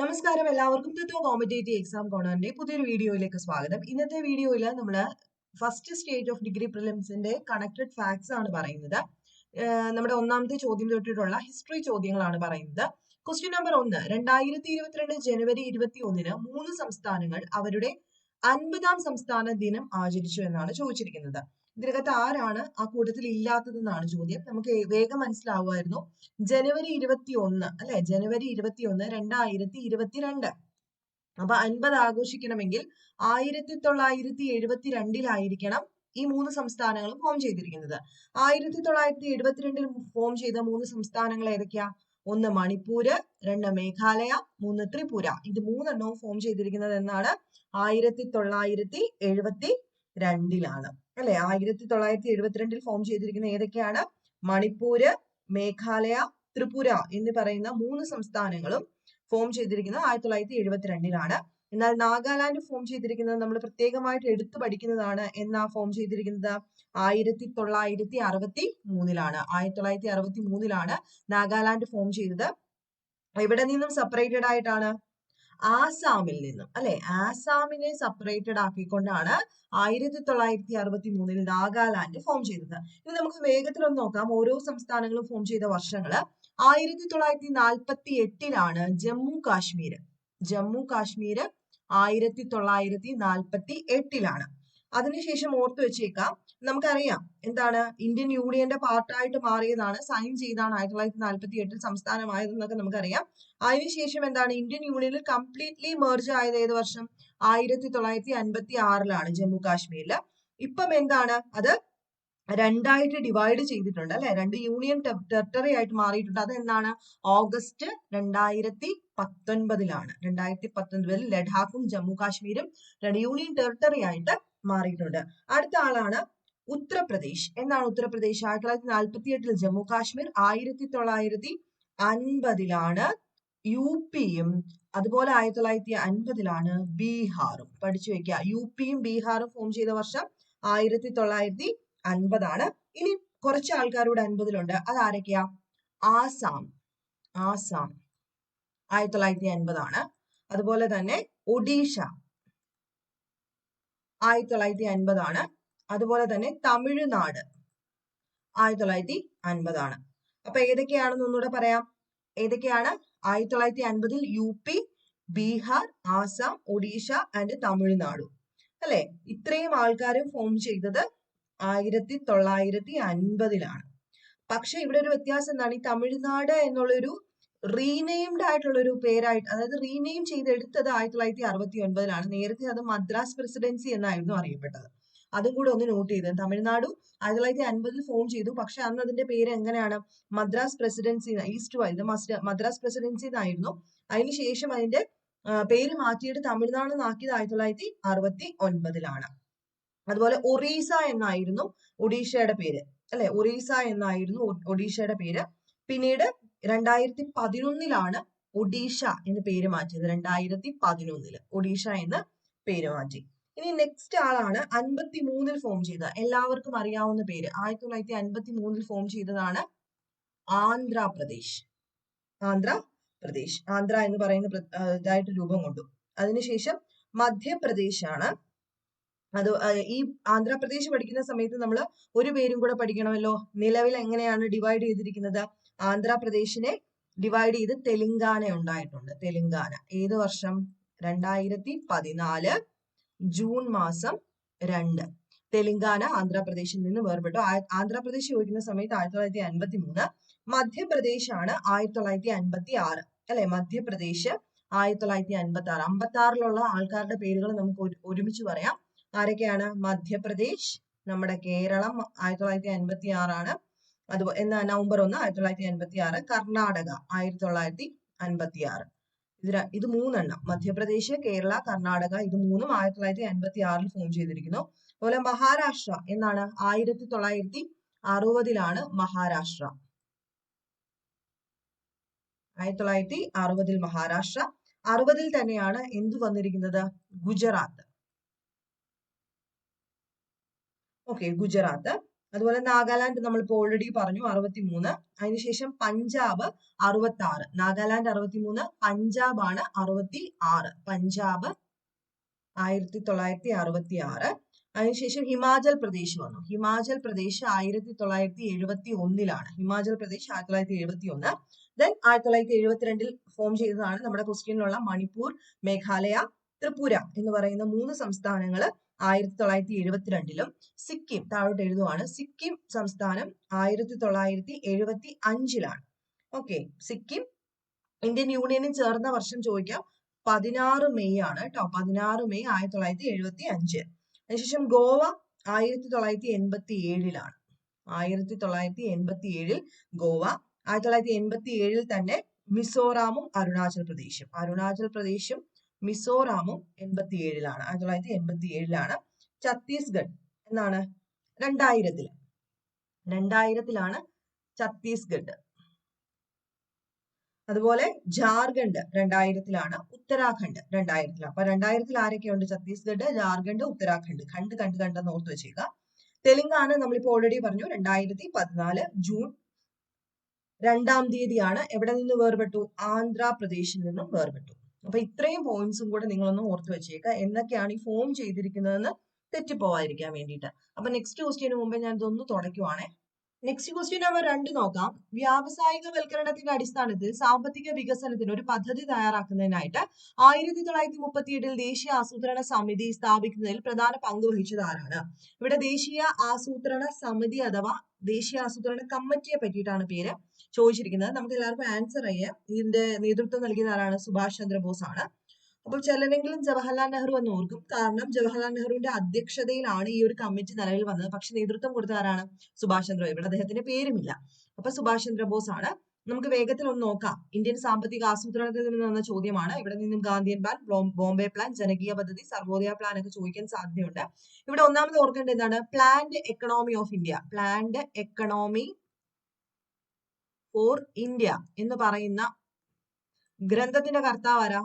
നമസ്കാരം. എല്ലാവർക്കും തത്വ competitive exam കോണറിന്റെ പുതിയൊരു വീഡിയോയിലേക്ക് സ്വാഗതം. ഇന്നത്തെ വീഡിയോയിൽ നമ്മൾ ഫസ്റ്റ് സ്റ്റേജ് ഓഫ് ഡിഗ്രി പ്രിലിംസിന്റെ കണക്റ്റഡ് ഫാക്ട്സ് ആണ് പറയുന്നത്. നമ്മുടെ ഒന്നാമത്തെ ചോദ്യം തൊട്ടിട്ടുള്ള ഹിസ്റ്ററി ചോദ്യങ്ങളാണ് പറയുന്നത്. ക്വസ്റ്റ്യൻ നമ്പർ ഒന്ന് രണ്ടായിരത്തി ഇരുപത്തിരണ്ട് ജനുവരി ഇരുപത്തി ഒന്നിന് മൂന്ന് സംസ്ഥാനങ്ങൾ അവരുടെ അൻപതാം സംസ്ഥാന ദിനം ആചരിച്ചു എന്നാണ് ചോദിച്ചിരിക്കുന്നത്. ഇതിനകത്ത് ആരാണ് ആ കൂട്ടത്തിൽ ഇല്ലാത്തതെന്നാണ് ചോദ്യം. നമുക്ക് വേഗം മനസ്സിലാവുമായിരുന്നു. ജനുവരി ഇരുപത്തി ഒന്ന് അല്ലെ? ജനുവരി ഇരുപത്തി ഒന്ന് രണ്ടായിരത്തി ഇരുപത്തിരണ്ട്. അപ്പൊ അൻപത് ആഘോഷിക്കണമെങ്കിൽ ആയിരത്തി തൊള്ളായിരത്തി എഴുപത്തി രണ്ടിലായിരിക്കണം ഈ മൂന്ന് സംസ്ഥാനങ്ങളും ഫോം ചെയ്തിരിക്കുന്നത്. ആയിരത്തി തൊള്ളായിരത്തി എഴുപത്തിരണ്ടിൽ ഫോം ചെയ്ത മൂന്ന് സംസ്ഥാനങ്ങൾ ഏതൊക്കെയാ? ഒന്ന് മണിപ്പൂര് രണ്ട് മേഘാലയ മൂന്ന് ത്രിപുര. ഇത് മൂന്നെണ്ണവും ഫോം ചെയ്തിരിക്കുന്നത് എന്നാണ് ആയിരത്തി തൊള്ളായിരത്തി എഴുപത്തി രണ്ടിലാണ് അല്ലെ? ആയിരത്തി തൊള്ളായിരത്തി എഴുപത്തിരണ്ടിൽ ഫോം ചെയ്തിരിക്കുന്ന ഏതൊക്കെയാണ്? മണിപ്പൂര് മേഘാലയ ത്രിപുര എന്ന് പറയുന്ന മൂന്ന് സംസ്ഥാനങ്ങളും ഫോം ചെയ്തിരിക്കുന്നത് ആയിരത്തി തൊള്ളായിരത്തി എഴുപത്തിരണ്ടിലാണ് എന്നാൽ നാഗാലാൻഡ് ഫോം ചെയ്തിരിക്കുന്നത് നമ്മൾ പ്രത്യേകമായിട്ട് എടുത്തു പഠിക്കുന്നതാണ് എന്നാ ഫോം ചെയ്തിരിക്കുന്നത്? ആയിരത്തി തൊള്ളായിരത്തി അറുപത്തി മൂന്നിലാണ് ആയിരത്തി തൊള്ളായിരത്തി അറുപത്തി മൂന്നിലാണ് നാഗാലാൻഡ് ഫോം ചെയ്തത്. എവിടെ നിന്നും സെപ്പറേറ്റഡ് ആയിട്ടാണ്? ആസാമിൽ നിന്നും. അല്ലെ? ആസാമിനെ സെപ്പറേറ്റഡ് ആക്കിക്കൊണ്ടാണ് ആയിരത്തി തൊള്ളായിരത്തി അറുപത്തി മൂന്നിൽ നാഗാലാൻഡ് ഫോം ചെയ്തത്. ഇനി നമുക്ക് വേഗത്തിൽ ഒന്ന് നോക്കാം. ഓരോ സംസ്ഥാനങ്ങളും ഫോം ചെയ്ത വർഷങ്ങൾ. ആയിരത്തി തൊള്ളായിരത്തി നാൽപ്പത്തി എട്ടിലാണ് ജമ്മു കാശ്മീർ ജമ്മു കാശ്മീർ ആയിരത്തി തൊള്ളായിരത്തി നാൽപ്പത്തി എട്ടിലാണ് അതിനുശേഷം ഓർത്തു വെച്ചേക്കാം. നമുക്കറിയാം എന്താണ്? ഇന്ത്യൻ യൂണിയന്റെ പാർട്ടായിട്ട് മാറിയതാണ്. സൈൻ ചെയ്താണ് ആയിരത്തി തൊള്ളായിരത്തി നാൽപ്പത്തി എട്ടിൽ സംസ്ഥാനമായതെന്നൊക്കെ നമുക്കറിയാം. അതിനുശേഷം എന്താണ്? ഇന്ത്യൻ യൂണിയനിൽ കംപ്ലീറ്റ്ലി മെർജ് ആയത് ഏത് വർഷം? ആയിരത്തി തൊള്ളായിരത്തി അൻപത്തി ആറിലാണ് ജമ്മു കാശ്മീരിൽ ഇപ്പം എന്താണ്? അത് രണ്ടായിട്ട് ഡിവൈഡ് ചെയ്തിട്ടുണ്ട് അല്ലെ? രണ്ട് യൂണിയൻ ടെറിട്ടറി ആയിട്ട് മാറിയിട്ടുണ്ട്. അത് എന്താണ് ഓഗസ്റ്റ് രണ്ടായിരത്തി പത്തൊൻപതിലാണ് രണ്ടായിരത്തി പത്തൊൻപതിൽ ലഡാക്കും ജമ്മു കാശ്മീരും രണ്ട് യൂണിയൻ ടെറിട്ടറി ആയിട്ട് മാറിയിട്ടുണ്ട്. അടുത്ത ആളാണ് ഉത്തർപ്രദേശ്. എന്നാണ് ഉത്തർപ്രദേശ്? ആയിരത്തി തൊള്ളായിരത്തി നാൽപ്പത്തി എട്ടിൽ ജമ്മു കാശ്മീർ ആയിരത്തി തൊള്ളായിരത്തി അൻപതിലാണ് യു പിയും അതുപോലെ ആയിരത്തി തൊള്ളായിരത്തി അൻപതിലാണ് ബീഹാറും. പഠിച്ചു വെക്കുക യു പിയും ബീഹാറും ഫോം ചെയ്ത വർഷം ആയിരത്തി തൊള്ളായിരത്തി അൻപതാണ്. ഇനി കുറച്ച് ആൾക്കാരോട് അൻപതിലുണ്ട്. അത് ആരൊക്കെയാ ആസാം. ആസാം ആയിരത്തി തൊള്ളായിരത്തി അൻപതാണ്. അതുപോലെ തന്നെ ഒഡീഷ. ആയിരത്തി തൊള്ളായിരത്തി അൻപതാണ് അതുപോലെ തന്നെ തമിഴ്നാട് ആയിരത്തി തൊള്ളായിരത്തി അൻപതാണ് അപ്പൊ ഏതൊക്കെയാണെന്ന് ഒന്നുകൂടെ പറയാം. ഏതൊക്കെയാണ്? ആയിരത്തി തൊള്ളായിരത്തി അൻപതിൽ U P Bihar Assam Odisha and Tamil Nadu. അല്ലെ? ഇത്രയും ആൾക്കാരും ഫോം ചെയ്തത് ആയിരത്തി തൊള്ളായിരത്തി അൻപതിലാണ് പക്ഷെ ഇവിടെ ഒരു വ്യത്യാസം എന്താണ്? ഈ തമിഴ്നാട് എന്നുള്ളൊരു റീനെയിംഡ് ആയിട്ടുള്ള ഒരു പേരായിട്ട് അതായത് റീനെയിം ചെയ്തെടുത്തത് ആയിരത്തി തൊള്ളായിരത്തി അറുപത്തി ഒൻപതിലാണ് നേരത്തെ അത് മദ്രാസ് പ്രസിഡൻസി എന്നായിരുന്നു അറിയപ്പെട്ടത്. അതും കൂടെ ഒന്ന് നോട്ട് ചെയ്ത്. തമിഴ്നാടു ആയിരത്തി തൊള്ളായിരത്തി അൻപതിൽ ഫോം ചെയ്തു. പക്ഷെ അന്ന് അതിന്റെ പേര് എങ്ങനെയാണ്? മദ്രാസ് പ്രസിഡൻസി ഈസ്റ്റ് വൈ മദ്രാസ് പ്രസിഡൻസി എന്നായിരുന്നു അതിനുശേഷം അതിന്റെ പേര് മാറ്റിയിട്ട് തമിഴ്നാട് എന്നാക്കിയത് ആയിരത്തി തൊള്ളായിരത്തി അറുപത്തി ഒൻപതിലാണ് അതുപോലെ ഒറീസ എന്നായിരുന്നു ഒഡീഷയുടെ പേര്. അല്ലെ? ഒറീസ എന്നായിരുന്നു ഒഡീഷയുടെ പേര്. പിന്നീട് രണ്ടായിരത്തി പതിനൊന്നിലാണ് ഒഡീഷ എന്ന് പേര് മാറ്റിയത്. രണ്ടായിരത്തി പതിനൊന്നിൽ ഒഡീഷ എന്ന് പേര് മാറ്റി. ഇനി നെക്സ്റ്റ് ആളാണ് അൻപത്തി മൂന്നിൽ ഫോം ചെയ്ത. എല്ലാവർക്കും അറിയാവുന്ന പേര്. ആയിരത്തി തൊള്ളായിരത്തി അൻപത്തി മൂന്നിൽ ഫോം ചെയ്തതാണ് ആന്ധ്രാപ്രദേശ്. ആന്ധ്രാപ്രദേശ്. ആന്ധ്ര എന്ന് പറയുന്ന ഇതായിട്ട് രൂപം കൊണ്ടു. അതിനുശേഷം മധ്യപ്രദേശ് ആണ് അത് ഈ ആന്ധ്രാപ്രദേശ് പഠിക്കുന്ന സമയത്ത് നമ്മൾ ഒരു പേരും കൂടെ പഠിക്കണമല്ലോ. നിലവിൽ എങ്ങനെയാണ് ഡിവൈഡ് ചെയ്തിരിക്കുന്നത്? ആന്ധ്രാപ്രദേശിനെ ഡിവൈഡ് ചെയ്ത് തെലങ്കാന ഉണ്ടായിട്ടുണ്ട്. തെലങ്കാന ഏത് വർഷം? രണ്ടായിരത്തി പതിനാല് ജൂൺ മാസം രണ്ട്. തെലങ്കാന ആന്ധ്രാപ്രദേശിൽ നിന്ന് വേർപെട്ടു. ആന്ധ്രാപ്രദേശ് ചോദിക്കുന്ന സമയത്ത് ആയിരത്തി തൊള്ളായിരത്തി അൻപത്തി മൂന്ന് മധ്യപ്രദേശ് ആണ് ആയിരത്തി തൊള്ളായിരത്തി അൻപത്തി ആറ് അല്ലെ? മധ്യപ്രദേശ് ആയിരത്തി തൊള്ളായിരത്തി അൻപത്തി ആറ് അമ്പത്തി ആറിലുള്ള ആൾക്കാരുടെ പേരുകൾ നമുക്ക് ഒരുമിച്ച് പറയാം. ആരൊക്കെയാണ്? മധ്യപ്രദേശ് നമ്മുടെ കേരളം ആയിരത്തി തൊള്ളായിരത്തി അൻപത്തി ആറാണ് അതുപോലെ എന്നാ നവംബർ ഒന്ന് ആയിരത്തി തൊള്ളായിരത്തി അൻപത്തി ആറ് കർണാടക ആയിരത്തി തൊള്ളായിരത്തി അൻപത്തി ആറ് ഇത് ഇത് മൂന്നെണ്ണം. മധ്യപ്രദേശ് കേരള കർണാടക ഇത് മൂന്നും ആയിരത്തി തൊള്ളായിരത്തി അൻപത്തി ആറിൽ ഫോം ചെയ്തിരിക്കുന്നു. അതുപോലെ മഹാരാഷ്ട്ര എന്നാണ് ആയിരത്തി തൊള്ളായിരത്തി അറുപതിലാണ് മഹാരാഷ്ട്ര. ആയിരത്തി തൊള്ളായിരത്തി അറുപതിൽ മഹാരാഷ്ട്ര. അറുപതിൽ തന്നെയാണ് എന്ത് വന്നിരിക്കുന്നത്? ഗുജറാത്ത്. ഓക്കെ ഗുജറാത്ത്. അതുപോലെ നാഗാലാൻഡ് നമ്മളിപ്പോൾ ഓൾറെഡി പറഞ്ഞു അറുപത്തിമൂന്ന്. അതിനുശേഷം പഞ്ചാബ് അറുപത്തി ആറ് നാഗാലാൻഡ് അറുപത്തിമൂന്ന് പഞ്ചാബ് ആണ് അറുപത്തി ആറ് പഞ്ചാബ് ആയിരത്തി തൊള്ളായിരത്തി അറുപത്തി ആറ് അതിനുശേഷം ഹിമാചൽ പ്രദേശ് വന്നു. ഹിമാചൽ പ്രദേശ് ആയിരത്തി തൊള്ളായിരത്തി എഴുപത്തി ഒന്നിലാണ് ഹിമാചൽ പ്രദേശ് ആയിരത്തി തൊള്ളായിരത്തി എഴുപത്തി ഒന്ന് ദെൻ ആയിരത്തി തൊള്ളായിരത്തി എഴുപത്തിരണ്ടിൽ ഫോം ചെയ്തതാണ് നമ്മുടെ ക്വസ്റ്റ്യനിലുള്ള മണിപ്പൂർ മേഘാലയ ത്രിപുര എന്ന് പറയുന്ന മൂന്ന് സംസ്ഥാനങ്ങൾ ആയിരത്തി തൊള്ളായിരത്തി എഴുപത്തിരണ്ടിലും സിക്കിം താഴോട്ട് എഴുതുവാണ്. സിക്കിം സംസ്ഥാനം ആയിരത്തി തൊള്ളായിരത്തി എഴുപത്തി അഞ്ചിലാണ് ഓക്കെ സിക്കിം ഇന്ത്യൻ യൂണിയനിൽ ചേർന്ന വർഷം ചോദിക്കാം. പതിനാറ് മെയ് ആണ് കേട്ടോ പതിനാറ് മെയ് ആയിരത്തി തൊള്ളായിരത്തി എഴുപത്തി അഞ്ച് അതിനുശേഷം ഗോവ ആയിരത്തി തൊള്ളായിരത്തി എൺപത്തി ഏഴിലാണ് ആയിരത്തി തൊള്ളായിരത്തി എൺപത്തി ഏഴിൽ ഗോവ ആയിരത്തി തൊള്ളായിരത്തി എൺപത്തി ഏഴിൽ തന്നെ മിസോറാമും അരുണാചൽ പ്രദേശും. അരുണാചൽ പ്രദേശും മിസോറാമും എൺപത്തി ഏഴിലാണ് ആയിരത്തി തൊള്ളായിരത്തി എൺപത്തി ഏഴിലാണ് ഛത്തീസ്ഗഡ് എന്നാണ്. രണ്ടായിരത്തിൽ രണ്ടായിരത്തിലാണ് ഛത്തീസ്ഗഡ്. അതുപോലെ ജാർഖണ്ഡ് രണ്ടായിരത്തിലാണ് ഉത്തരാഖണ്ഡ് രണ്ടായിരത്തിലാണ് അപ്പൊ രണ്ടായിരത്തിൽ ആരൊക്കെയുണ്ട്? ഛത്തീസ്ഗഡ് ജാർഖണ്ഡ് ഉത്തരാഖണ്ഡ്. കണ്ട് കണ്ട് കണ്ടെന്ന് ഓർത്ത് വെച്ചേക്കുക തെലുങ്കാന നമ്മളിപ്പോ ഓൾറെഡി പറഞ്ഞു രണ്ടായിരത്തി പതിനാല് ജൂൺ രണ്ടാം തീയതിയാണ്. എവിടെ നിന്ന് വേർപെട്ടു? ആന്ധ്രാപ്രദേശിൽ നിന്നും വേർപെട്ടു. അപ്പൊ ഇത്രയും പോയിന്റ്സും കൂടെ നിങ്ങളൊന്ന് ഓർത്ത് വെച്ചേക്കുക എന്തൊക്കെയാണ് ഈ ഫോം ചെയ്തിരിക്കുന്നതെന്ന് തെറ്റിപ്പോവാതിരിക്കാൻ വേണ്ടിയിട്ട്. അപ്പൊ നെക്സ്റ്റ് ക്വസ്റ്റ്യന് മുമ്പേ ഞാൻ ഇതൊന്ന് തുടയ്ക്കുവാണേ. നെക്സ്റ്റ് ക്വസ്റ്റ്യൻ നമ്പർ രണ്ട് നോക്കാം. വ്യാവസായിക വൽക്കരണത്തിന്റെ അടിസ്ഥാനത്തിൽ സാമ്പത്തിക വികസനത്തിന് ഒരു പദ്ധതി തയ്യാറാക്കുന്നതിനായിട്ട് ആയിരത്തി തൊള്ളായിരത്തി മുപ്പത്തി ദേശീയ ആസൂത്രണ സമിതി സ്ഥാപിക്കുന്നതിൽ പ്രധാന പങ്ക് വഹിച്ചത് ആരാണ്? ഇവിടെ ദേശീയ ആസൂത്രണ സമിതി അഥവാ ദേശീയ ആസൂത്രണ കമ്മിറ്റിയെ പറ്റിയിട്ടാണ് പേര് ചോദിച്ചിരിക്കുന്നത്. നമുക്ക് എല്ലാവർക്കും ആൻസർ ചെയ്യാം. ഇതിന്റെ നേതൃത്വം നൽകിയ ആരാണ്? സുഭാഷ് ചന്ദ്രബോസ് ആണ് അപ്പോൾ ചിലരെങ്കിലും ജവഹർലാൽ നെഹ്റു എന്ന് ഓർക്കും. കാരണം ജവഹർലാൽ നെഹ്റുവിന്റെ അധ്യക്ഷതയിലാണ് ഈ ഒരു കമ്മിറ്റി നിലവിൽ വന്നത്. പക്ഷെ നേതൃത്വം കൊടുത്ത ആരാണ്? സുഭാഷ് ചന്ദ്ര ഇവിടെ അദ്ദേഹത്തിന്റെ പേരുമില്ല. അപ്പൊ സുഭാഷ് ചന്ദ്രബോസ് ആണ്. നമുക്ക് വേഗത്തിൽ ഒന്ന് നോക്കാം. ഇന്ത്യൻ സാമ്പത്തിക ആസൂത്രണത്തിൽ നിന്ന് വന്ന ചോദ്യമാണ്. ഇവിടെ നിന്നും ഗാന്ധിയൻ പ്ലാൻ ബോംബെ പ്ലാൻ ജനകീയ പദ്ധതി സർവോദയ പ്ലാൻ ഒക്കെ ചോദിക്കാൻ സാധ്യതയുണ്ട്. ഇവിടെ ഒന്നാമത് ഓർക്കേണ്ടത് എന്താണ്? Planned economy of India planned economy for India എന്ന് പറയുന്ന ഗ്രന്ഥത്തിന്റെ കർത്താവ് ആരാ?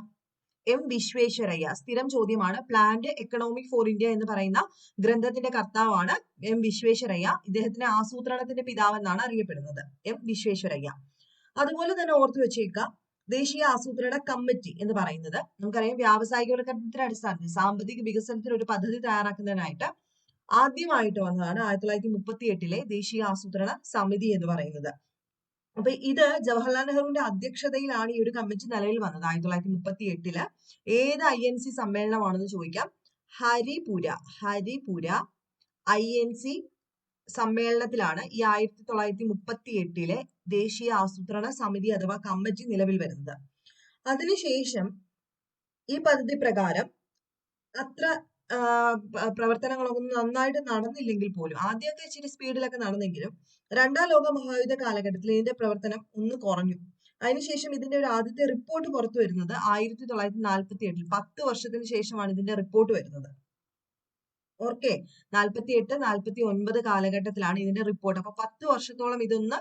എം വിശ്വേശ്വരയ്യ. സ്ഥിരം ചോദ്യമാണ്. പ്ലാന്റ് എക്കണോമിക് ഫോർ ഇന്ത്യ എന്ന് പറയുന്ന ഗ്രന്ഥത്തിന്റെ കർത്താവാണ് എം വിശ്വേശ്വരയ്യ. ഇദ്ദേഹത്തിന്റെ ആസൂത്രണത്തിന്റെ പിതാവെന്നാണ് അറിയപ്പെടുന്നത്. എം വിശ്വേശ്വരയ്യ. അതുപോലെ തന്നെ ഓർത്തു വെച്ചേക്കുക. ദേശീയ ആസൂത്രണ കമ്മിറ്റി എന്ന് പറയുന്നത് നമുക്കറിയാം വ്യാവസായികവൽക്കരണത്തിന്റെ അടിസ്ഥാനത്തിൽ സാമ്പത്തിക വികസനത്തിന് ഒരു പദ്ധതി തയ്യാറാക്കുന്നതിനായിട്ട് ആദ്യമായിട്ട് വന്നതാണ് ആയിരത്തി തൊള്ളായിരത്തി മുപ്പത്തി എട്ടിലെ ദേശീയ ആസൂത്രണ സമിതി എന്ന് പറയുന്നത്. അപ്പൊ ഇത് ജവഹർലാൽ നെഹ്റുവിന്റെ അധ്യക്ഷതയിലാണ് ഈ ഒരു കമ്മിറ്റി നിലവിൽ വന്നത് ആയിരത്തി തൊള്ളായിരത്തി മുപ്പത്തി എട്ടിൽ ഏത് ഐ എൻ സി സമ്മേളനമാണെന്ന് ചോദിക്കാം. Haripura Haripura I N C സമ്മേളനത്തിലാണ് ഈ ആയിരത്തി തൊള്ളായിരത്തി മുപ്പത്തി എട്ടിലെ ദേശീയ ആസൂത്രണ സമിതി അഥവാ കമ്മിറ്റി നിലവിൽ വരുന്നത്. അതിനുശേഷം ഈ പദ്ധതി പ്രകാരം അത്ര പ്രവർത്തനങ്ങളൊന്നും നന്നായിട്ട് നടന്നില്ലെങ്കിൽ പോലും ആദ്യമൊക്കെ ഇച്ചിരി സ്പീഡിലൊക്കെ നടന്നെങ്കിലും രണ്ടാം ലോക മഹായുദ്ധ കാലഘട്ടത്തിൽ ഇതിന്റെ പ്രവർത്തനം ഒന്ന് കുറഞ്ഞു. അതിനുശേഷം ഇതിന്റെ ഒരു ആദ്യത്തെ റിപ്പോർട്ട് പുറത്തു വരുന്നത് ആയിരത്തി തൊള്ളായിരത്തി നാൽപ്പത്തി എട്ടിൽ പത്ത് വർഷത്തിന് ശേഷമാണ് ഇതിന്റെ റിപ്പോർട്ട് വരുന്നത്. ഓർക്കെ നാൽപ്പത്തി എട്ട് നാൽപ്പത്തി ഒൻപത് കാലഘട്ടത്തിലാണ് ഇതിന്റെ റിപ്പോർട്ട് അപ്പൊ പത്ത് വർഷത്തോളം ഇതൊന്ന്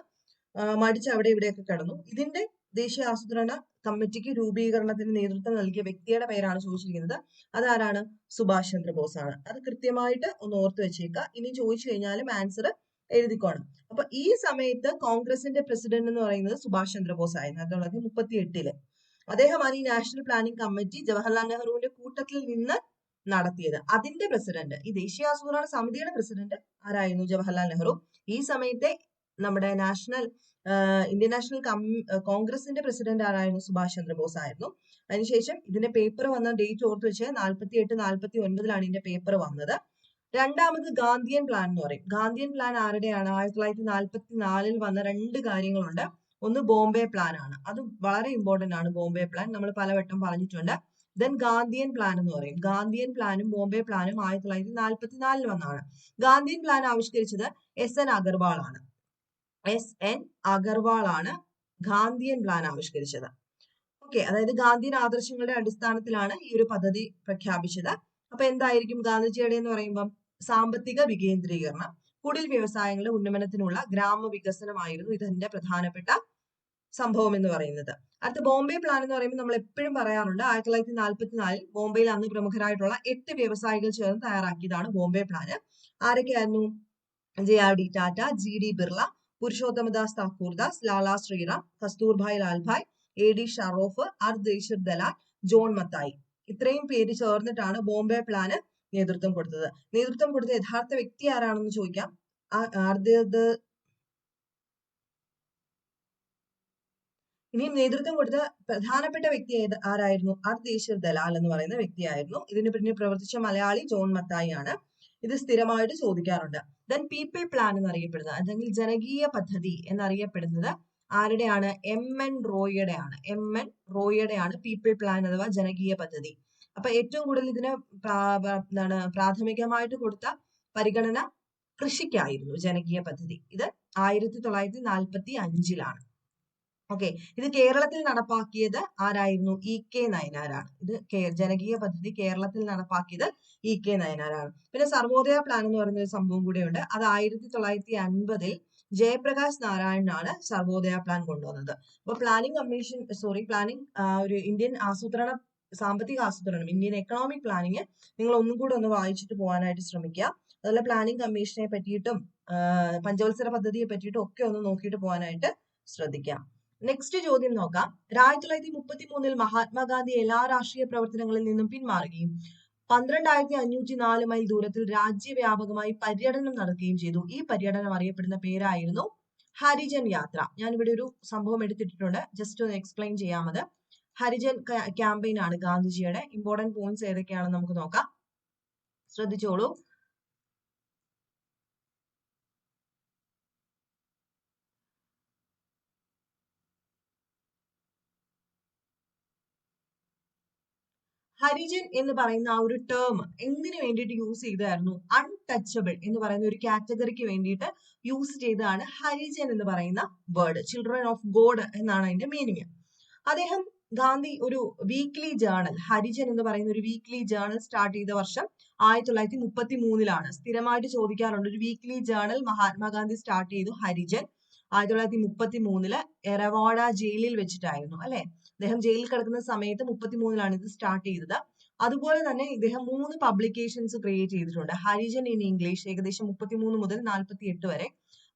മടിച്ച് അവിടെ ഇവിടെയൊക്കെ കിടന്നു. ഇതിന്റെ ദേശീയ ആസൂത്രണ കമ്മിറ്റിക്ക് രൂപീകരണത്തിന് നേതൃത്വം നൽകിയ വ്യക്തിയുടെ പേരാണ് ചോദിച്ചിരിക്കുന്നത്. അതാരാണ്? സുഭാഷ് ചന്ദ്രബോസ് ആണ് അത് കൃത്യമായിട്ട് ഒന്ന് ഓർത്ത് വെച്ചേക്കുക. ഇനി ചോദിച്ചു കഴിഞ്ഞാലും ആൻസർ എഴുതിക്കോണം. അപ്പൊ ഈ സമയത്ത് കോൺഗ്രസിന്റെ പ്രസിഡന്റ് എന്ന് പറയുന്നത് സുഭാഷ് ചന്ദ്രബോസ് ആയിരുന്നു. ആയിരത്തി തൊള്ളായിരത്തി മുപ്പത്തി എട്ടിൽ അദ്ദേഹമാണ് ഈ നാഷണൽ പ്ലാനിംഗ് കമ്മിറ്റി ജവഹർലാൽ നെഹ്റുവിന്റെ കൂട്ടത്തിൽ നിന്ന് നടത്തിയത്. അതിന്റെ പ്രസിഡന്റ് ഈ ദേശീയ ആസൂത്രണ സമിതിയുടെ പ്രസിഡന്റ് ആരായിരുന്നു ജവഹർലാൽ നെഹ്റു? ഈ സമയത്തെ നമ്മുടെ നാഷണൽ ഇന്ത്യൻ നാഷണൽ കോൺഗ്രസിന്റെ പ്രസിഡന്റ് ആരായിരുന്നു? സുഭാഷ് ചന്ദ്രബോസ് ആയിരുന്നു. അതിനുശേഷം ഇതിന്റെ പേപ്പർ വന്ന ഡേറ്റ് ഓർത്ത് വെച്ച് നാൽപ്പത്തി എട്ട് നാൽപ്പത്തി ഒൻപതിലാണ് ഇതിന്റെ പേപ്പർ വന്നത്. രണ്ടാമത് ഗാന്ധിയൻ പ്ലാൻ എന്ന് പറയും. ഗാന്ധിയൻ പ്ലാൻ ആരുടെയാണ്? ആയിരത്തി തൊള്ളായിരത്തി നാൽപ്പത്തി നാലിൽ വന്ന രണ്ട് കാര്യങ്ങളുണ്ട്. ഒന്ന് ബോംബെ പ്ലാൻ ആണ്. അത് വളരെ ഇമ്പോർട്ടന്റ് ആണ് ബോംബെ പ്ലാൻ നമ്മൾ പലവട്ടം പറഞ്ഞിട്ടുണ്ട്. ദെൻ ഗാന്ധിയൻ പ്ലാൻ എന്ന് പറയും. ഗാന്ധിയൻ പ്ലാനും ബോംബെ പ്ലാനും ആയിരത്തി തൊള്ളായിരത്തി നാൽപ്പത്തി നാലിൽ വന്നതാണ്. ഗാന്ധിയൻ പ്ലാൻ ആവിഷ്കരിച്ചത് എസ് എൻ അഗർവാൾ ആണ്. എസ് എൻ അഗർവാൾ ആണ് ഗാന്ധിയൻ പ്ലാൻ ആവിഷ്കരിച്ചത്. ഓക്കെ അതായത് ഗാന്ധിയൻ ആദർശങ്ങളുടെ അടിസ്ഥാനത്തിലാണ് ഈ ഒരു പദ്ധതി പ്രഖ്യാപിച്ചത്. അപ്പൊ എന്തായിരിക്കും ഗാന്ധിജിയുടെ എന്ന് പറയുമ്പം? സാമ്പത്തിക വികേന്ദ്രീകരണം കുടിൽ വ്യവസായങ്ങളുടെ ഉന്നമനത്തിനുള്ള ഗ്രാമവികസനമായിരുന്നു ഇതിന്റെ പ്രധാനപ്പെട്ട സംഭവം എന്ന് പറയുന്നത്. അടുത്ത ബോംബെ പ്ലാൻ എന്ന് പറയുമ്പോൾ നമ്മൾ എപ്പോഴും പറയാറുണ്ട് ആയിരത്തി തൊള്ളായിരത്തി നാല്പത്തിനാലിൽ ബോംബെയിൽ അന്ന് പ്രമുഖരായിട്ടുള്ള എട്ട് വ്യവസായികൾ ചേർന്ന് തയ്യാറാക്കിയതാണ് Bombay plan ആരൊക്കെയായിരുന്നു? J R D Tata G D Birla Purushottamdas Thakurdas Lala Shriram Kasturbhai Lalbhai A D Shroff R Dalal John Mathai. ഇത്രയും പേര് ചേർന്നിട്ടാണ് ബോംബെ പ്ലാന് നേതൃത്വം കൊടുത്തത്. നേതൃത്വം കൊടുത്ത യഥാർത്ഥ വ്യക്തി ആരാണെന്ന് ചോദിക്കാം. ഇനിയും നേതൃത്വം കൊടുത്ത പ്രധാനപ്പെട്ട വ്യക്തി ആരായിരുന്നു? ആർ ദലാൽ എന്ന് പറയുന്ന വ്യക്തിയായിരുന്നു ഇതിന് പിന്നിൽ പ്രവർത്തിച്ച മലയാളി ജോൺ മത്തായി ആണ്. ഇത് സ്ഥിരമായിട്ട് ചോദിക്കാറുണ്ട്. ദെൻ പീപ്പിൾ പ്ലാൻ എന്നറിയപ്പെടുന്നത് അല്ലെങ്കിൽ ജനകീയ പദ്ധതി എന്നറിയപ്പെടുന്നത് ആരുടെയാണ്? എം എൻ റോയിയുടെ ആണ് എം എൻ റോയിയുടെ ആണ് പീപ്പിൾ പ്ലാൻ അഥവാ ജനകീയ പദ്ധതി. അപ്പൊ ഏറ്റവും കൂടുതൽ ഇതിന് എന്താണ് പ്രാഥമികമായിട്ട് കൊടുത്ത പരിഗണന കൃഷിക്കായിരുന്നു ജനകീയ പദ്ധതി. ഇത് ആയിരത്തി തൊള്ളായിരത്തി നാൽപ്പത്തി അഞ്ചിലാണ്. ഓക്കെ ഇത് കേരളത്തിൽ നടപ്പാക്കിയത് ആരായിരുന്നു? ഇ കെ നയനാരാണ്. ഇത് ജനകീയ പദ്ധതി കേരളത്തിൽ നടപ്പാക്കിയത് ഇ കെ നയനാരാണ്. പിന്നെ സർവോദയ പ്ലാൻ എന്ന് പറയുന്ന ഒരു സംഭവം കൂടെയുണ്ട്. അത് ആയിരത്തി തൊള്ളായിരത്തി അൻപതിൽ ജയപ്രകാശ് നാരായണനാണ് സർവോദയ പ്ലാൻ കൊണ്ടുവന്നത്. അപ്പൊ പ്ലാനിംഗ് കമ്മീഷൻ സോറി പ്ലാനിംഗ് ഒരു ഇന്ത്യൻ ആസൂത്രണ സാമ്പത്തിക ആസൂത്രണം ഇന്ത്യൻ എക്കണോമിക് പ്ലാനിങ് നിങ്ങൾ ഒന്നും കൂടെ ഒന്ന് വായിച്ചിട്ട് പോകാനായിട്ട് ശ്രമിക്കുക. അതുപോലെ പ്ലാനിംഗ് കമ്മീഷനെ പറ്റിയിട്ടും പഞ്ചവത്സര പദ്ധതിയെ പറ്റിയിട്ടും ഒക്കെ ഒന്ന് നോക്കിയിട്ട് പോകാനായിട്ട് ശ്രദ്ധിക്കാം നെക്സ്റ്റ് ചോദ്യം നോക്കാം. ആയിരത്തി തൊള്ളായിരത്തി മുപ്പത്തി മൂന്നിൽ മഹാത്മാഗാന്ധി എല്ലാ രാഷ്ട്രീയ പ്രവർത്തനങ്ങളിൽ നിന്നും പിന്മാറുകയും പന്ത്രണ്ടായിരത്തി അഞ്ഞൂറ്റി നാല് മൈൽ ദൂരത്തിൽ രാജ്യവ്യാപകമായി പര്യടനം നടത്തുകയും ചെയ്തു. ഈ പര്യടനം അറിയപ്പെടുന്ന പേരായിരുന്നു ഹരിജൻ യാത്ര. ഞാൻ ഇവിടെ ഒരു സംഭവം എടുത്തിട്ടുണ്ട് ജസ്റ്റ് ഒന്ന് എക്സ്പ്ലെയിൻ ചെയ്യാമത്. ഹരിജൻ ക്യാമ്പയിൻ ആണ് ഗാന്ധിജിയുടെ. ഇമ്പോർട്ടന്റ് പോയിന്റ്സ് ഏതൊക്കെയാണെന്ന് നമുക്ക് നോക്കാം. ശ്രദ്ധിച്ചോളൂ. ഹരിജൻ എന്ന് പറയുന്ന ആ ഒരു ടേം എന്തിനു വേണ്ടിയിട്ട് യൂസ് ചെയ്തായിരുന്നു അൺടച്ചബിൾ എന്ന് പറയുന്ന ഒരു കാറ്റഗറിക്ക് വേണ്ടിയിട്ട് യൂസ് ചെയ്തതാണ് ഹരിജൻ എന്ന് പറയുന്ന വേർഡ് ചിൽഡ്രൻ ഓഫ് ഗോഡ് എന്നാണ് അതിന്റെ മീനിങ് അദ്ദേഹം ഗാന്ധി ഒരു വീക്ക്ലി ജേണൽ ഹരിജൻ എന്ന് പറയുന്ന ഒരു വീക്ക്ലി ജേണൽ സ്റ്റാർട്ട് ചെയ്ത വർഷം ആയിരത്തി തൊള്ളായിരത്തി മുപ്പത്തി മൂന്നിലാണ് സ്ഥിരമായിട്ട് ചോദിക്കാറുണ്ട് ഒരു വീക്ക്ലി ജേണൽ മഹാത്മാഗാന്ധി സ്റ്റാർട്ട് ചെയ്തു ഹരിജൻ. ആയിരത്തി തൊള്ളായിരത്തി മുപ്പത്തി മൂന്നിൽ എറവാഡ ജയിലിൽ വെച്ചിട്ടായിരുന്നു അല്ലെ? അദ്ദേഹം ജയിലിൽ കിടക്കുന്ന സമയത്ത് മുപ്പത്തി മൂന്നിലാണ് ഇത് സ്റ്റാർട്ട് ചെയ്തത്. അതുപോലെ തന്നെ ഇദ്ദേഹം മൂന്ന് പബ്ലിക്കേഷൻസ് ക്രിയേറ്റ് ചെയ്തിട്ടുണ്ട്. ഹരിജൻ ഇൻ ഇംഗ്ലീഷ് ഏകദേശം മുപ്പത്തി മൂന്ന് മുതൽ നാൽപ്പത്തി എട്ട് വരെ.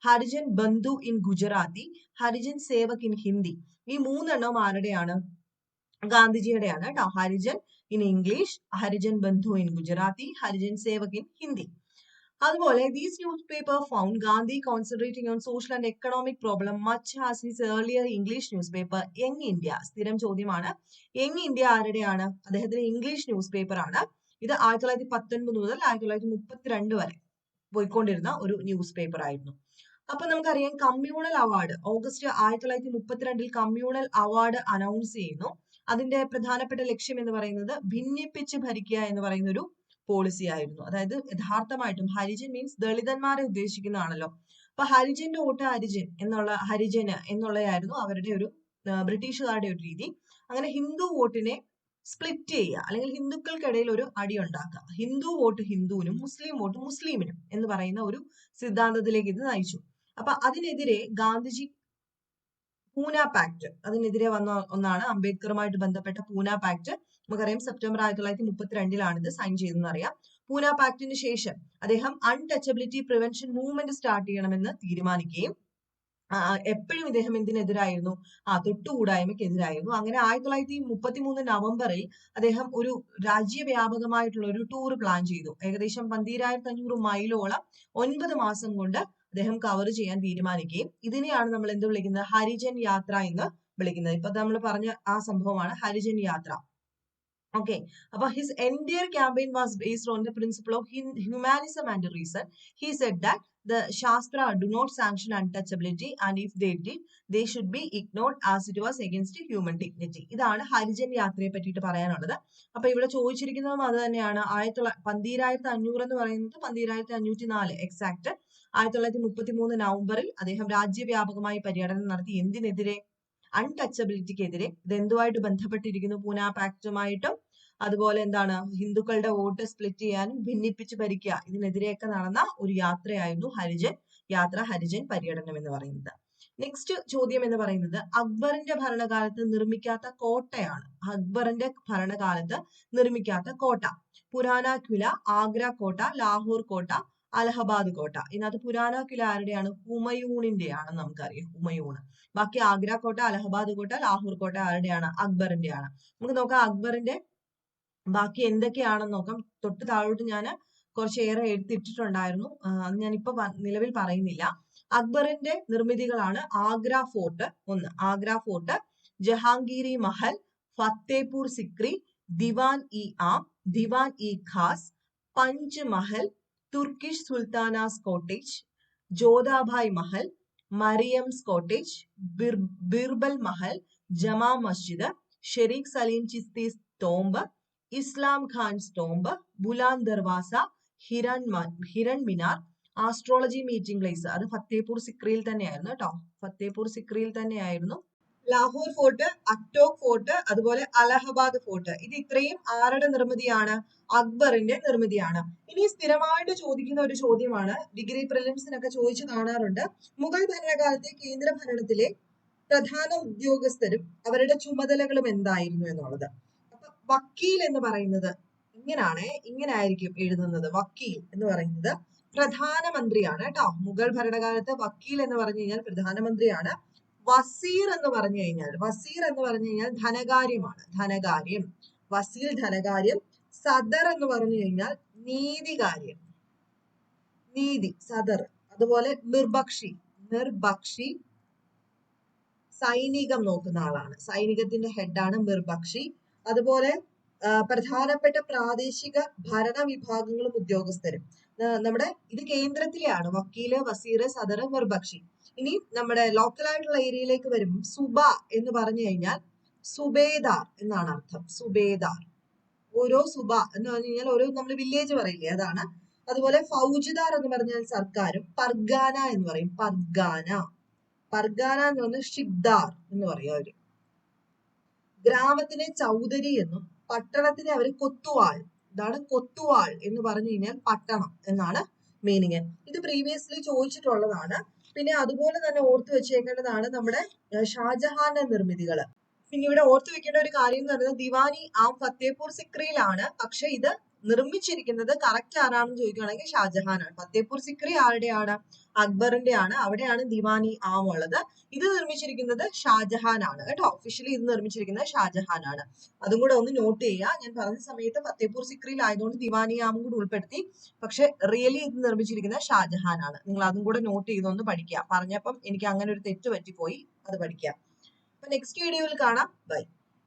Harijan Bandhu in Gujarati Harijan Sevak in Hindi. ഈ മൂന്നെണ്ണവും ആരുടെയാണ്? ഗാന്ധിജിയുടെയാണ് കേട്ടോ. Harijan in English Harijan Bandhu in Gujarati Harijan Sevak in Hindi. അതുപോലെ these newspaper found Gandhi concentrating on social and economic problem much as his earlier English newspaper Young India സ്ഥിരം ചോദ്യമാണ് young India ആരുടെയാണ്? അദ്ദേഹത്തിന് English news paper ആണ്. ഇത് ആയിരത്തി തൊള്ളായിരത്തി പത്തൊൻപത് മുതൽ ആയിരത്തി തൊള്ളായിരത്തി മുപ്പത്തിരണ്ട് വരെ പോയിക്കൊണ്ടിരുന്ന ഒരു ന്യൂസ് പേപ്പർ ആയിരുന്നു. അപ്പൊ നമുക്കറിയാം കമ്മ്യൂണൽ അവാർഡ് ഓഗസ്റ്റ് ആയിരത്തി തൊള്ളായിരത്തി മുപ്പത്തിരണ്ടിൽ കമ്മ്യൂണൽ അവാർഡ് അനൗൺസ് ചെയ്യുന്നു. അതിന്റെ പ്രധാനപ്പെട്ട ലക്ഷ്യം എന്ന് പറയുന്നത് ഭിന്നിപ്പിച്ച് ഭരിക്കുക എന്ന് പറയുന്ന ഒരു പോളിസി ആയിരുന്നു. അതായത് യഥാർത്ഥമായിട്ടും ഹരിജൻ മീൻസ് ദളിതന്മാരെ ഉദ്ദേശിക്കുന്നതാണല്ലോ. അപ്പൊ ഹരിജന്റെ വോട്ട് ഹരിജൻ എന്നുള്ള ഹരിജന് എന്നുള്ളതായിരുന്നു അവരുടെ ഒരു ബ്രിട്ടീഷുകാരുടെ ഒരു രീതി. അങ്ങനെ ഹിന്ദു വോട്ടിനെ സ്പ്ലിറ്റ് ചെയ്യുക അല്ലെങ്കിൽ ഹിന്ദുക്കൾക്കിടയിൽ ഒരു അടി ഉണ്ടാക്കുക. ഹിന്ദു വോട്ട് ഹിന്ദുവിനും മുസ്ലിം വോട്ട് മുസ്ലിമിനും എന്ന് പറയുന്ന ഒരു സിദ്ധാന്തത്തിലേക്ക് ഇത് നയിച്ചു. അപ്പൊ അതിനെതിരെ ഗാന്ധിജി പൂന പാക്ട് അതിനെതിരെ വന്ന ഒന്നാണ് അംബേദ്കറുമായിട്ട് ബന്ധപ്പെട്ട പൂന പാക്ട് നമുക്കറിയാം സെപ്റ്റംബർ ആയിരത്തി തൊള്ളായിരത്തി മുപ്പത്തിരണ്ടിലാണ് ഇത് സൈൻ ചെയ്തതെന്ന് അറിയാം. പൂന പാക്ടിന് ശേഷം അദ്ദേഹം അൺടച്ചബിലിറ്റി പ്രിവെൻഷൻ മൂവ്മെന്റ് സ്റ്റാർട്ട് ചെയ്യണമെന്ന് തീരുമാനിക്കുകയും എപ്പോഴും ഇദ്ദേഹം എന്തിനെതിരായിരുന്നു? ആ തൊട്ടുകൂടായ്മക്കെതിരായിരുന്നു അങ്ങനെ ആയിരത്തി തൊള്ളായിരത്തി മുപ്പത്തി മൂന്ന് നവംബറിൽ അദ്ദേഹം ഒരു രാജ്യവ്യാപകമായിട്ടുള്ള ഒരു ടൂർ പ്ലാൻ ചെയ്തു. ഏകദേശം പന്തിരായിരത്തി അഞ്ഞൂറ് മൈലോളം ഒൻപത് മാസം കൊണ്ട് അദ്ദേഹം കവർ ചെയ്യാൻ തീരുമാനിക്കുകയും ഇതിനെയാണ് നമ്മൾ എന്ത് വിളിക്കുന്നത്? ഹരിജൻ യാത്ര എന്ന് വിളിക്കുന്നത്. ഇപ്പൊ നമ്മൾ പറഞ്ഞ ആ സംഭവമാണ് ഹരിജൻ യാത്ര. ഓക്കെ അപ്പൊ his entire campaign was based on the principle of humanism and reason he said that the shastra do not sanction untouchability and if they did they should be ignored as it was against human dignity ഇതാണ് ഹരിജൻ യാത്രയെ പറ്റിയിട്ട് പറയാനുള്ളത്. അപ്പൊ ഇവിടെ ചോദിച്ചിരിക്കുന്നതും അത് തന്നെയാണ്. ആയിരത്തി തൊള്ളായിരത്തി പന്തീരായിരത്തി അഞ്ഞൂറ് എന്ന് പറയുന്നത് പന്തീരായിരത്തി അഞ്ഞൂറ്റി നാല് എക്സാക്ട് ആയിരത്തി തൊള്ളായിരത്തി മുപ്പത്തി മൂന്ന് നവംബറിൽ അദ്ദേഹം രാജ്യവ്യാപകമായി പര്യടനം നടത്തി. എന്തിനെതിരെ? അൺടച്ചബിലിറ്റിക്കെതിരെ ഇത് എന്തുമായിട്ട് ബന്ധപ്പെട്ടിരിക്കുന്നു? പൂന പാക്റ്റുമായിട്ടും അതുപോലെ എന്താണ് ഹിന്ദുക്കളുടെ വോട്ട് സ്പ്ലിറ്റ് ചെയ്യാനും ഭിന്നിപ്പിച്ച് ഭരിക്കുക. ഇതിനെതിരെയൊക്കെ നടന്ന ഒരു യാത്രയായിരുന്നു ഹരിജൻ യാത്ര ഹരിജൻ പര്യടനം എന്ന് പറയുന്നത്. നെക്സ്റ്റ് ചോദ്യം എന്ന് പറയുന്നത് അക്ബറിന്റെ ഭരണകാലത്ത് നിർമ്മിക്കാത്ത കോട്ടയാണ്. അക്ബറിന്റെ ഭരണകാലത്ത് നിർമ്മിക്കാത്ത കോട്ട. പുരാന ക്വില ആഗ്ര കോട്ട ലാഹോർ കോട്ട അലഹബാദ് കോട്ട. ഇതിനകത്ത് പുരാന കില ആരുടെയാണ്? ഹുമയൂണിന്റെയാണ് നമുക്കറിയാം ഹുമയൂൺ ബാക്കി ആഗ്ര കോട്ട അലഹബാദ് കോട്ട ലാഹോർ കോട്ട ആരുടെയാണ്? അക്ബറിന്റെയാണ്. നമുക്ക് നോക്കാം അക്ബറിന്റെ ബാക്കി എന്തൊക്കെയാണെന്ന് നോക്കാം. തൊട്ട് താഴോട്ട് ഞാൻ കുറച്ചേറെ എടുത്തിട്ടുണ്ടായിരുന്നു അത് ഞാനിപ്പോ നിലവിൽ പറയുന്നില്ല. അക്ബറിന്റെ നിർമ്മിതികളാണ് ആഗ്ര ഫോർട്ട് ഒന്ന്. Agra fort Jahangiri Mahal Fatehpur Sikri Diwan i Aam Diwan i Khas Panch Mahal Turkish Sultana's cottage Jodhabai Mahal Mariam's cottage Birbal Mahal Jama Masjid Sheikh Salim Chishti tomb Islam Khan's tomb Buland Darwaza Hiran Hiran Minar astrology meeting place. അത് ഫത്തേപൂർ സിക്രിയിൽ തന്നെയായിരുന്നു കേട്ടോ. ഫത്തേപൂർ സിക്രിയിൽ തന്നെയായിരുന്നു. Lahore fort അക്ടോക് fort അതുപോലെ Allahabad fort. ഇത് ഇത്രയും ആരുടെ നിർമ്മിതിയാണ്? അക്ബറിന്റെ നിർമ്മിതിയാണ്. ഇനി സ്ഥിരമായിട്ട് ചോദിക്കുന്ന ഒരു ചോദ്യമാണ്. ഡിഗ്രി പ്രിലിംസിനൊക്കെ ചോദിച്ചു കാണാറുണ്ട്. മുഗൾ ഭരണകാലത്തെ കേന്ദ്ര ഭരണത്തിലെ പ്രധാന ഉദ്യോഗസ്ഥരും അവരുടെ ചുമതലകളും എന്തായിരുന്നു എന്നുള്ളത്. വക്കീൽ എന്ന് പറയുന്നത് ഇങ്ങനാണ് ഇങ്ങനെ ആയിരിക്കും എഴുതുന്നത്. വക്കീൽ എന്ന് പറയുന്നത് പ്രധാനമന്ത്രിയാണ് കേട്ടോ മുഗൾ ഭരണകാലത്ത് വക്കീൽ എന്ന് പറഞ്ഞു കഴിഞ്ഞാൽ പ്രധാനമന്ത്രിയാണ്. വസീർ എന്ന് പറഞ്ഞു കഴിഞ്ഞാൽ വസീർ എന്ന് പറഞ്ഞു കഴിഞ്ഞാൽ ധനകാര്യമാണ്. ധനകാര്യം. വസീർ ധനകാര്യം സദർ എന്ന് പറഞ്ഞു കഴിഞ്ഞാൽ നീതികാര്യം. നീതി സദർ. അതുപോലെ നിർഭക്ഷി നിർഭക്ഷി സൈനികം നോക്കുന്ന ആളാണ്. സൈനികത്തിന്റെ ഹെഡാണ് മിർബക്ഷി അതുപോലെ പ്രധാനപ്പെട്ട പ്രാദേശിക ഭരണ വിഭാഗങ്ങളും ഉദ്യോഗസ്ഥരും. നമ്മുടെ ഇത് കേന്ദ്രത്തിലെയാണ്. വക്കീൽ വസീറ് സദർ മുർബക്ഷി ഇനി നമ്മുടെ ലോക്കൽ ആയിട്ടുള്ള ഏരിയയിലേക്ക് വരുമ്പോൾ സുബ എന്ന് പറഞ്ഞു കഴിഞ്ഞാൽ സുബേദാർ എന്നാണ് അർത്ഥം. സുബേദാർ. ഓരോ സുബ എന്ന് പറഞ്ഞു കഴിഞ്ഞാൽ ഓരോ നമ്മൾ വില്ലേജ് പറയില്ലേ അതാണ്. അതുപോലെ ഫൗജിദാർ എന്ന് പറഞ്ഞാൽ സർക്കാരും പർഗാന എന്ന് പറയും. പർഗാന. പർഗാന എന്ന് പറഞ്ഞാൽ ഷിബ്ദാർ എന്ന് പറയും അവർ. ഗ്രാമത്തിനെ ചൗധരി എന്നും പട്ടണത്തിനെ അവർ കൊത്തുവാൾ. ഇതാണ് കൊത്തുവാൾ എന്ന് പറഞ്ഞു കഴിഞ്ഞാൽ പട്ടണം എന്നാണ് മീനിങ് ഇത് പ്രീവിയസ്ലി ചോദിച്ചിട്ടുള്ളതാണ്. പിന്നെ അതുപോലെ തന്നെ ഓർത്തു വെച്ചേക്കേണ്ടതാണ് നമ്മുടെ ഷാജഹാന്റെ നിർമ്മിതികൾ. പിന്നെ ഇവിടെ ഓർത്തു വെക്കേണ്ട ഒരു കാര്യം എന്ന് പറയുന്നത് ദിവാനി ആ ഫത്തേപൂർ സിക്രിയിലാണ്. പക്ഷെ ഇത് നിർമ്മിച്ചിരിക്കുന്നത് കറക്റ്റ് ആരാണെന്ന് ചോദിക്കുകയാണെങ്കിൽ ഷാജഹാനാണ്. ഫത്തേപൂർ സിക്രി ആരുടെയാണ്? അക്ബറിന്റെ ആണ് അവിടെയാണ് ദിവാനി ആം ഉള്ളത്. ഇത് നിർമ്മിച്ചിരിക്കുന്നത് ഷാജഹാൻ ആണ് കേട്ടോ? ഒഫീഷ്യലി ഇത് നിർമ്മിച്ചിരിക്കുന്നത് ഷാജഹാൻ ആണ് അതും കൂടെ ഒന്ന് നോട്ട് ചെയ്യുക. ഞാൻ പറഞ്ഞ സമയത്ത് ഫത്തേപൂർ സിക്രിയിൽ ആയതുകൊണ്ട് ദിവാനി ആമും കൂടി ഉൾപ്പെടുത്തി. പക്ഷെ റിയലി ഇത് നിർമ്മിച്ചിരിക്കുന്നത് ഷാജഹാൻ ആണ് നിങ്ങൾ അതും കൂടെ നോട്ട് ചെയ്തൊന്ന് പഠിക്കുക. പറഞ്ഞപ്പം എനിക്ക് അങ്ങനെ ഒരു തെറ്റ് പറ്റിപ്പോയി. അത് പഠിക്കുക അപ്പൊ നെക്സ്റ്റ് വീഡിയോയിൽ കാണാം. ബൈ